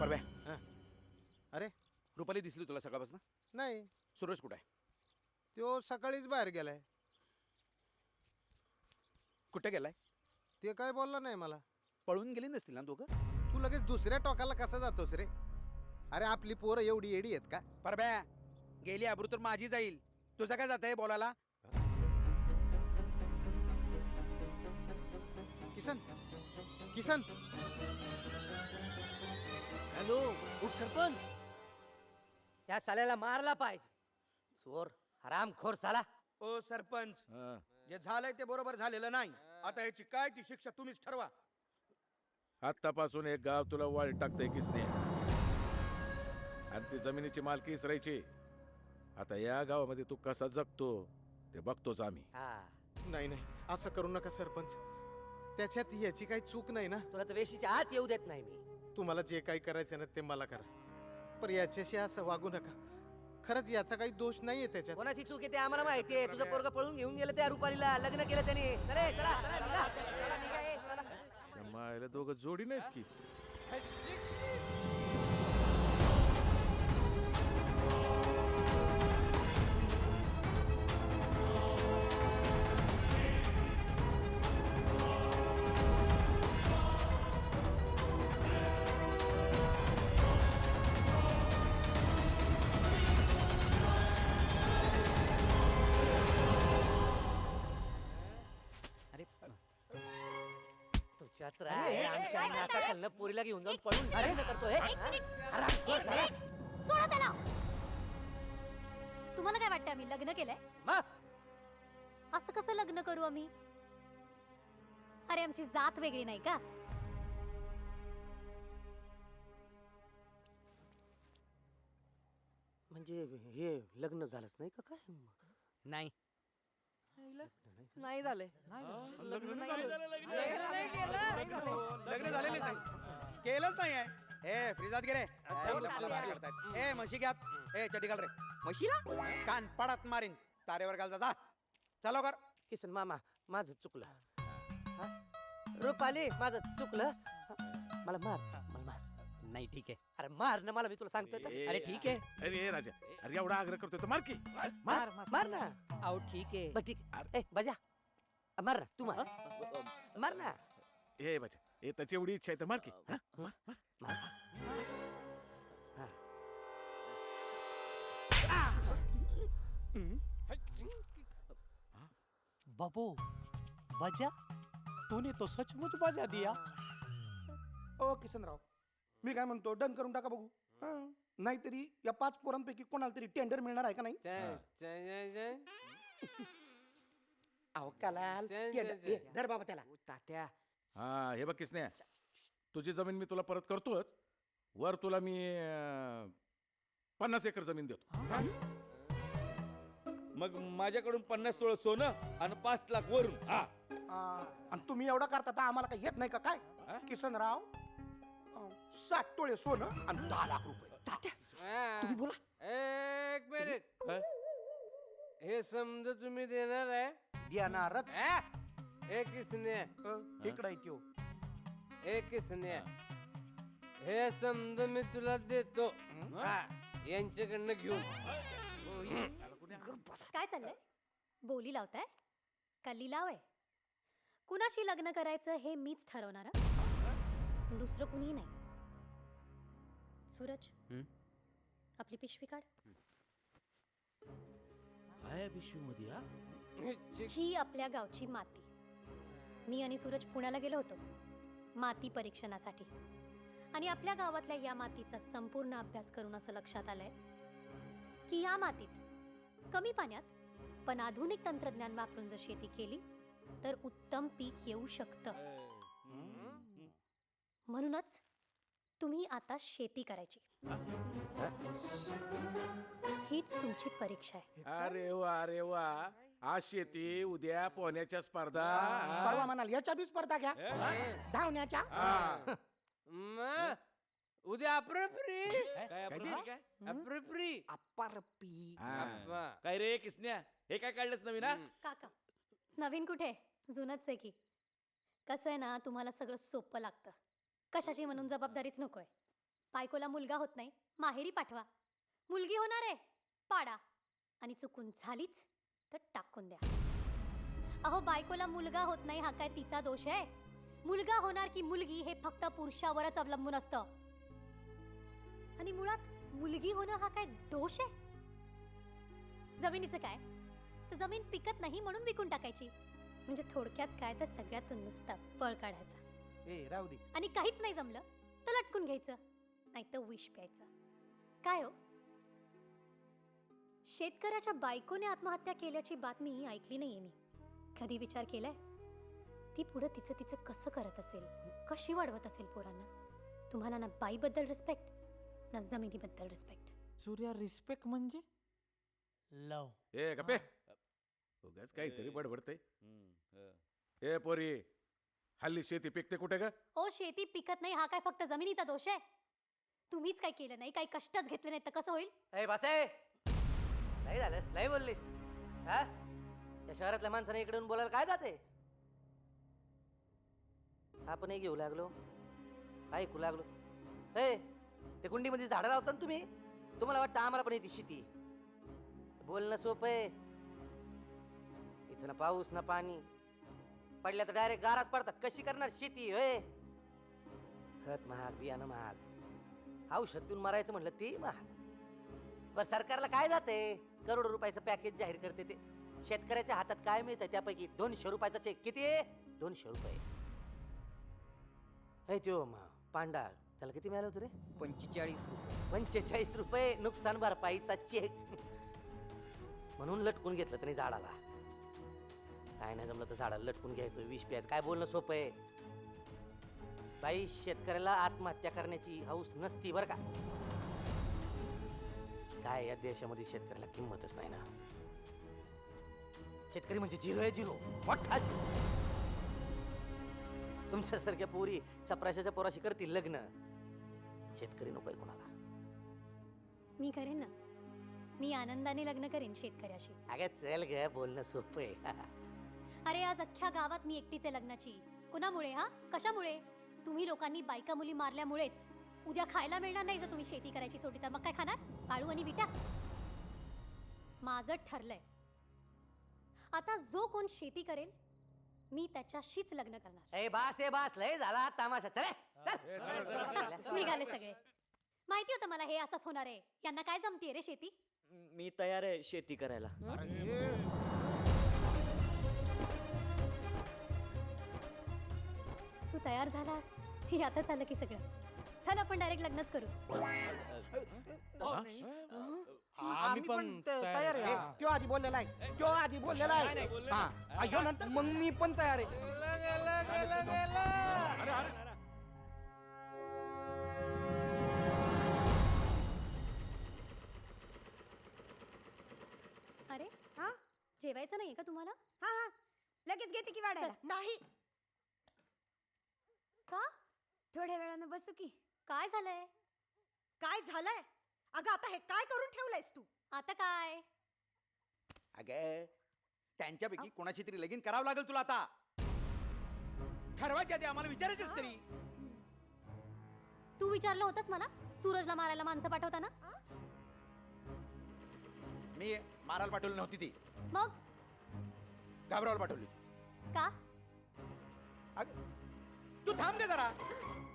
परव्या अरे रुपाली दिसली तुला सकाळपासून? नाही. सूरज कुठे आहे? तो सकाळीच बाहेर गेलाय. कुठे गेलाय? ते काय बोलला नाही मला. पळून गेली नसतील ना दोघं? तू लगेच दुसऱ्या टोकाला कसा जातोस रे? अरे आपली पोरं एवढी एडी आहेत का? परभ्या गेली आबरू तर माझी जाईल. तुझं काय जात आहे बोलायला? किसन किसन. हॅलो उठ सरपंच. या साल्याला मारला पाहिजे. चोर हरामखोर साला. ओ सरपंच जे झालंय ते बरोबर झालेलं नाही. आता याची काय ती शिक्षा तुम्हीच ठरवा. आत्तापासून एक गाव तुला वाळ टाकतंय किसने. आणि ती जमिनीची मालकी इसरायची. आता या गावामध्ये तू कसा जगतो ते बघतोच आम्ही. हा. नाही नाही असं करू नका सरपंच. त्याच्यात याची काही चूक नाही ना? तुला तर वेशीच्या आत येऊ देत नाही मी. तुम्हाला जे काही करायचं ना ते मला करा. पण याच्याशी असं वागू नका. खरंच याचा काही दोष नाहीये त्याच्यात. कोणाची चूक आहे ते आम्हाला माहिती आहे. तुझं पोरग पळून घेऊन गेलं त्या रुपालीला. लग्न केलं त्याने. चले चला चला निघा. चला, निघा, ए, चला. त्या मायला दोघं जोडी नाहीत की? राय आमच्या नाकाखालनं पोरीला घेऊन जाऊन पळून लग्न करतोय. एक मिनिट. एक मिनिट. सोडा त्याला. तुम्हाला काय वाटतं आम्ही लग्न केलंय? मग असं कसं लग्न करू आम्ही? अरे आमची जात वेगळी नाही का? म्हणजे हे लग्न झालंच नाही का काय? नाही. नाही झालंय. लग्न नाही झालं. नाही केलं. लग्न झालेलीच नाही. केलंच नाही आहे. ए फ्रीजात गे रे. ए, मला बाहेर काढतायत. ए म्हशी घ्यात ए चटी घाल रे. म्हशीला? कान पडात मारीन. तारेवर घाल जा, जा. चला कर किसन मामा माझं चुकलं. हा? रुपाली माझं चुकलं. हा, मला मार मला मार. नाही ठीक आहे. अरे मार ना मला मी तुला सांगतोय तर. अरे ठीक आहे. अरे ए राजा. अरे एवढा आग्रह करतोय तर मार की. मार मार ना. अहो ठीक आहे बर ठीक ए बजा। मार ना तू मार। मार ना। ए बचा ए त्याची एवढी इच्छा आहे तर मार की। हा? मार बाबू बजा। तूने तो सचमुच बजा दिया। ओ किसनराव मी काय म्हणतो डन करून टाका बघू। हं. नाहीतरी या पाच पोरांपैकी कोणाला तरी टेंडर मिळणार आहे का नाही? अहो कलाल tender. ए, धर बाबा त्याला. तात्या. हा हे बघ किसने तुझी जमीन मी तुला परत करतोच. वर तुला मी अं, पन्नास एकर जमीन देतो. मग माझ्याकडून पन्नास तोळ सोनं आणि पाच लाख वरून. हा. आ, आणि तुम्ही एवढं करता तर आम्हाला काही येत नाही का? काय? किसनराव अं, साठ टोळे सोनं आणि दहा लाख रुपये. तुम्ही बोला. एक मिनिट. हे? समजा तुम्ही देणार आहे. देणारच. एक किसन्या इकडे येतो एक किसन्या हे समजा मी तुला देतो. हा, यांच्याकडनं घेऊन. काय चाललंय? बोली लावताय? का लिलाव आहे. कुणाशी लग्न करायचं हे मीच ठरवणार हं? दुसरं कुणी नाही. सूरज हं? आपली पिशवी काढ. काय पिशवीमध्ये हा? ही आपल्या गावची माती. मी आणि सूरज पुण्याला गेलो होतो माती परीक्षणासाठी. आणि आपल्या गावातल्या या मातीचा संपूर्ण अभ्यास करून असं लक्षात आलंय की या मातीत कमी पाण्यात पण आधुनिक तंत्रज्ञान वापरून जर शेती केली तर उत्तम पीक येऊ शकतं. म्हणूनच तुम्ही आता शेती करायची. हीच तुमची परीक्षा आहे. अरे वा अरे वा. आज शेती उद्या पोहण्याच्या स्पर्धा. परवा म्हणाल याच्या बी स्पर्धा घ्या. धावण्याच्या. उद्या अप्रप्री. अप्रप्री? अपारपी हा. काय रे किसन्या? हे काय काढलंस नवीन हा. काका नवीन कुठे? जुनच आहे की. कसं आहे ना तुम्हाला सगळं सोपं लागतं. कशाची म्हणून जबाबदारीच नकोय. बायकोला मुलगा होत नाही माहेरी पाठवा. मुलगी होणार आहे पाडा. आणि चुकून झालीच तर टाकून द्या. अहो बायकोला मुलगा होत नाही हा काय तिचा दोष आहे? मुलगा होणार की मुलगी हे फक्त पुरुषावरच अवलंबून असतं. आणि मुळात मुलगी होणं हा काय दोष आहे? जमिनीचं काय? तर जमीन पिकत नाही म्हणून विकून टाकायची. म्हणजे थोडक्यात काय? तर सगळ्यातून नुसता पळ काढायचा. ए राहू दे. आणि काहीच नाही जमलं तर लटकून घ्यायचं नाही तर विष प्यायचं. काय हो? शेतकऱ्याच्या बायकोने आत्महत्या केल्याची बातमी ऐकली नाहीये मी. कधी विचार केलाय? ती पुढं तिचं तिचं कसं करत असेल? कशी वाढवत असेल पोरांना? तुम्हाला ना बाईबद्दल रिस्पेक्ट ना जमिनीबद्दल रिस्पेक्ट सूर्या रिस्पेक्ट म्हणजे? लव. ए गप्पे. उगाच काहीतरी हं. ए पोरी. हल्ली शेती पिकते कुठे का ओ शेती पिकत नाही. हा काय फक्त जमिनीचा दोष आहे? तुम्हीच काय केलं नाही? काही कष्टच घेतले नाही तर कसं होईल? ए बसे! नाही झालं. नाही बोललीस? हा? या शहरातल्या माणसाने इकडून बोलायला काय जाते? आपणही घेऊ लागलो. ऐकू लागलो. ए ते कुंडीमध्ये झाडं लावता ना तुम्ही? तुम्हाला वाटतं आम्हाला पण येते शेती बोलणं सोपं आहे. इथं ना पाऊस ना पाणी. पडल्या तर डायरेक्ट गाराच पडतात. कशी करणार शेती होय खत महाग बियाणं महाग. औषध पिऊन मारायचं म्हटलं ते महाग. बर सरकारला काय जाते करोडो रुपयाचं पॅकेज जाहीर करते ते. शेतकऱ्याच्या हातात काय मिळतं त्यापैकी दोनशे रुपयाचा चेक किती आहे? दोनशे रुपये. हे त्यो पांडा त्याला किती मिळालं होतं रे? पंचेचाळीस पंचेचाळीस रुपये नुकसान भरपाईचा चेक म्हणून लटकून घेतलं त्याने झाडाला. काय नाही जमलं तर झाडाला लटकून घ्यायचं विष प्यायचं काय बोलणं सोपं आहे. बाई शेतकऱ्याला आत्महत्या करण्याची हौस नसती बरं का. काय या देशामध्ये शेतकऱ्याला किंमतच नाही ना. शेतकरी म्हणजे झिरो आहे झिरो. मोठा झिरो. तुमच्यासारख्या पोरी चपराशाच्या पोराशी करतील लग्न. शेतकरी नकोय कोणाला. मी करेन ना. मी आनंदाने लग्न करेन शेतकऱ्याशी. अगं चल ग बोलणं सोपं आहे. अरे आज अख्ख्या गावात मी एकटीच आहे लग्नाची. कुणामुळे हा? कशामुळे? तुम्ही लोकांनी बायका मुली मारल्यामुळेच. उद्या खायला मिळणार नाही जर तुम्ही शेती करायची सोडी तर. मग काय खाणार? आळू आणि विटा? माझं ठरलंय. आता जो कोण शेती करेल मी त्याच्याशीच लग्न करणार. ए बास ए बास लय झाला तामाशा. चल चल. निघाले सगळे. माहिती होतं मला हे असंच होणार आहे. यांना काय जमतीये रे शेती? मी तयार आहे शेती करायला. तू तयार झालास? हे आता झालं की सगळं. चल आपण डायरेक्ट लग्नच करू. आम्ही पण तयार ए, त्यो आधी बोललेला आहे. त्यो आधी बोललेला आहे. हा. हा, ह्यो नंतर मग मी पण तयार आहे. अरे अरे. अरे हा? जेवायचं नाहीये का तुम्हाला? हा हा. लगेच घेते की वाढायला. नाही. का? थोड्या वेळानं बसू की. काय झालंय? काय झालंय? अगं आता हे काय करून ठेवलंयस तू? आता काय? अगे त्यांच्यापैकी कोणाची तरी लगीन करावं लागेल तुला आता. ठरवायच्या आधी आम्हाला विचारायचंच तरी. तू विचारलं होतंस मला? सूरजला मारायला माणसं पाठवताना? मी मारायला पाठवली नव्हती ती. मग? घाबरावला पाठवली का? अगं तू थांब गे जरा